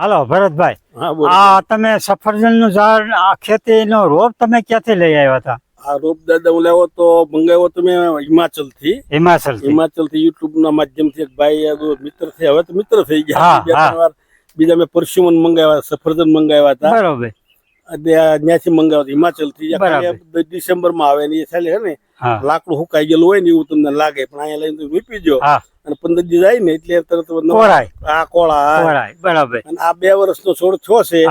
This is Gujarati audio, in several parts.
હાલો ભરતભાઈ આ તમે સફરજનનું ઝાડ આ ખેતીનો રોપ તમે ક્યાંથી લઈ આવ્યા હતા? આ રોપ દાદા હું લાવ્યો તો મંગાવ્યો તો મેં હિમાચલથી હિમાચલ હિમાચલથી યુટ્યુબ ના માધ્યમથી એક ભાઈ મિત્ર થઈ હવે તો મિત્ર થઈ ગયા. બીજા મેં પરસ્યુમન મંગાવ્યા સફરજન મંગાવ્યા હતા. બરોબર. ત્યાંથી મંગાવતા હિમાચલથી બરાબર. ડિસેમ્બરમાં આવે ને એ હે ને લાકડું હુકાઈ ગયેલું હોય ને એવું તમને લાગે પણ અહીંયા લઈને તમે વીપી જો અને પંદર દી જાય ને એટલે તરત આ કોળા બરાબર. અને આ બે વર્ષનો છોડ છો છે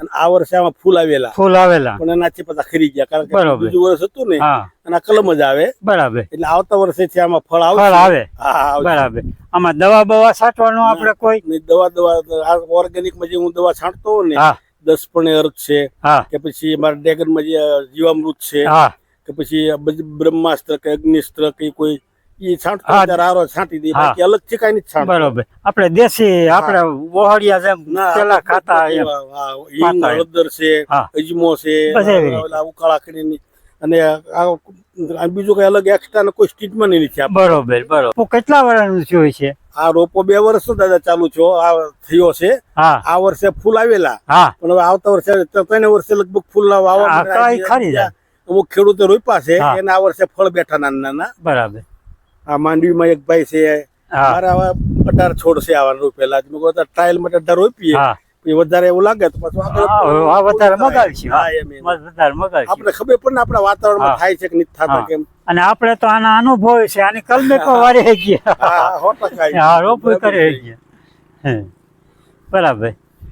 અને આ વર્ષે આમાં ફૂલ આવેલા. ફૂલ આવેલા. પણ એનાથી પાછા ખરી ગયા કારણ કે બીજું વર્ષ હતું ને અને આ કલમ જ આવે. બરાબર. એટલે આવતા વર્ષેથી આમાં ફળ ફળ આવે. હા હા, બરાબર. આમાં દવા બવા છાંટવાનું આપણે કોઈ? દવા દવા ઓર્ગેનિકમાં જે હું દવા છાંટતો હોઉં ને હા દસ પણ અર્થ છે. કે પછી મારા ડ્રેગન જે જીવામૃત છે કે પછી બ્રહ્માસ્ત્ર કે અગ્નિસ્ત્ર કે કોઈ આપણે દેશી આપણે વહોડિયા જેમ પેલા ખાતા. હળદર છે અજમો છે ઉકાળા કરીને. અને બીજું કઈ અલગ એક્સ્ટ્રા કોઈ સ્ટીચમાં નહીં બરોબર બરોબર. કેટલા વર્ષનું થયું છે? આ રોપો બે વર્ષ દાદા ચાલુ છો આ થયો છે. આ વર્ષે ફૂલ આવેલા. પણ હવે આવતા વર્ષે ત્રણ વર્ષે લગભગ ફૂલ ના ખરી જાય. અમુક ખેડૂતો રોપ્યા છે. એના આ વર્ષે ફળ બેઠા નાના નાના. બરાબર. આ માંડવીમાં એક ભાઈ છે મારા અઢાર છોડ છે આવા રોપેલા. ટ્રાયલ માટે અઢાર રોપીએ. વધારે એવું લાગે તો પાછું વધારે મગાવીશું. આપણે ખબર પણ આપણા વાતાવરણમાં માં થાય છે કે નથી થતા કેમ. અને આપણે તો આના અનુભવ છે આની કલમે વારી ગયા. હા સો કરી હા ગયા. હે. બરાબર.